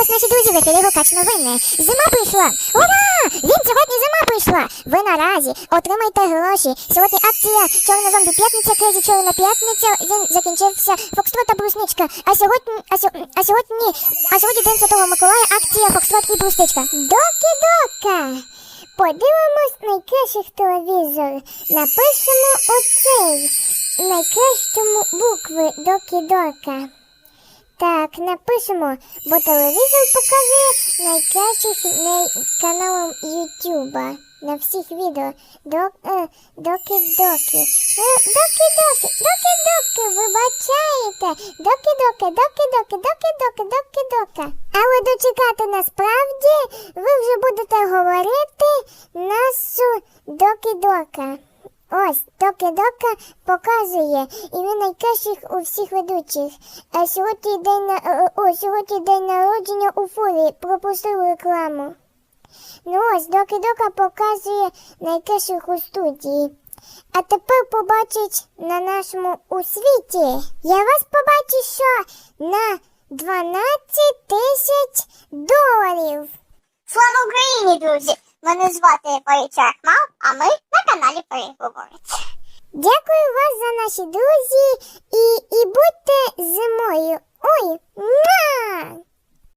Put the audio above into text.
ось наші друзі в ефірі Гукач новини. Зима прийшла! Ура! Він сьогодні зима прийшла! Ви на разі, отримайте гроші. Сьогодні акція Чорна зомбі п'ятниця, кризі чорна п'ятниця. День закінчився Фокстрот та брусничка. А сьогодні, а, сьо, а сьогодні, а сьогодні День Святого Миколая, акція Фокстрот і брусничка. Доки-дока! Подивимось найкращих телевізор. Напишемо оцей найкращому букви Доки-дока. Так, напишемо, бо телевізор показує найкращих каналом Ютуба. На всіх відео. Е, доки-доки. Е, доки-доки, доки-доки, вибачаєте. Доки-доки, доки-доки, доки-доки, доки-доки. Але дочекати насправді ви вже будете говорити нашу доки-дока. Ось, Доки-дока показує, і він найкращих у всіх ведучих. А сьогодні день на е, о, сьогодні день народження у фурі. Пропустив рекламу. Ну ось, Доки-дока показує найкращих у студії. А тепер побачить на нашому у світі. Я вас побачу, що на 12 тисяч доларів. Слава Україні, друзі! Мене звати Паричак Мав, а ми на каналі Переговориться. Дякую вас за наші друзі і, і будьте зимою. Ой!